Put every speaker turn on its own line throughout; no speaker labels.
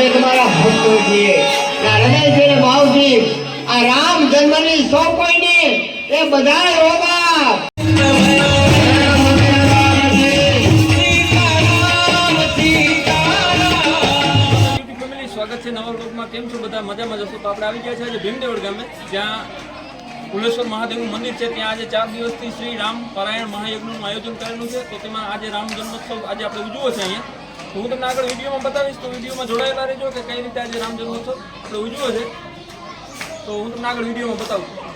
અમે તમારા ભક્તોજીએ રમેશજી અને ભાવજી આ રામ જન્મની સૌ કોઈને, એ બધા રોગા
સ્વાગત છે કેમ છો બધા? મજામાં જશો તો આપણે આવી ગયા છે ભીમદેવડ ગામે, જ્યાં કુલેશ્વર મહાદેવનું મંદિર છે. ત્યાં આજે ચાર દિવસથી શ્રી રામ પારાયણ મહાયજ્ઞનું આયોજન કરેલું છે. તો તેમાં આજે રામ જન્મોત્સવ આજે આપણે ઉજવો છે અહીંયા. હું તમને આગળ વિડીયોમાં બતાવીશ, તો વિડીયોમાં જોડાયેલા રહેજો કે કઈ રીતે આજે રામ જન્મોત્સવ આપણે ઉજવો છે. તો હું તમને આગળ વિડીયોમાં બતાવું.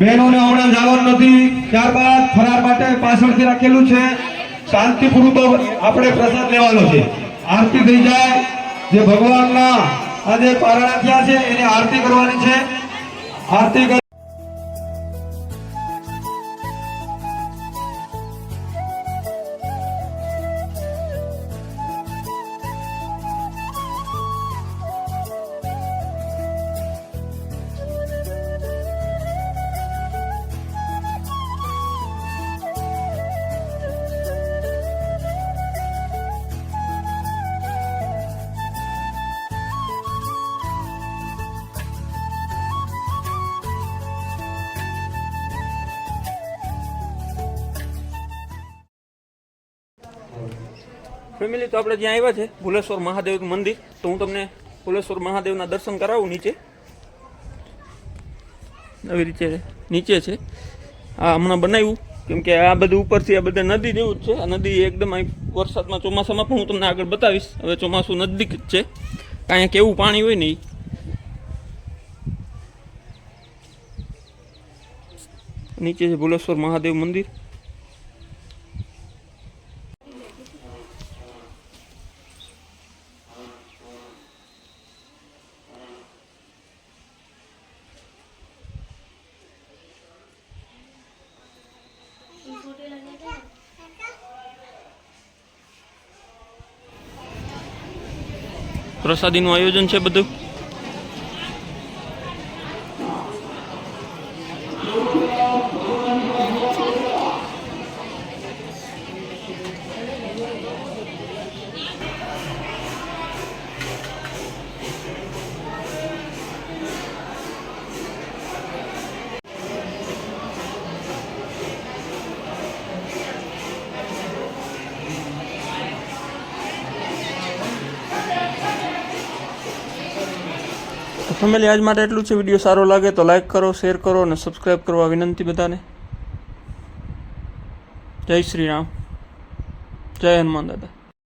બહેનોને હમણાં જવાનું નથી. ત્યારબાદ ફરાર માટે પાછળથી રાખેલું છે. શાંતિપૂર્વક આપણે પ્રસાદ લેવાનો છે. આરતી થઈ જાય. જે ભગવાનના આજે પારણા થયા છે, એની આરતી કરવાની છે. આરતી
ફેમિલી, તો આપણે જ્યાં આવ્યા છે, ભુલેશ્વર મહાદેવ મંદિર, તો હું તમને ભુલેશ્વર મહાદેવના દર્શન કરાવું નીચે. આવી રીતે નીચે છે. આ હમણાં બનાવ્યું, કેમ કે આ બધું ઉપરથી, આ બધા નદી જેવું જ છે. આ નદી એકદમ અહીં વરસાદમાં ચોમાસામાં પણ હું તમને આગળ બતાવીશ. હવે ચોમાસું નજદીક જ છે. કાંઈ કેવું પાણી હોય ને ઈ. નીચે છે ભુલેશ્વર મહાદેવ મંદિર. પ્રસાદીનું આયોજન છે બધું? તો ફેમિલી, આજ માટે એટલું છે. વીડિયો સારો લાગે તો લાઈક કરો શેર કરો અને સબસ્ક્રાઈબ કરવા વિનંતી બધાને. જય શ્રી રામ. જય હનુમાન દાદા.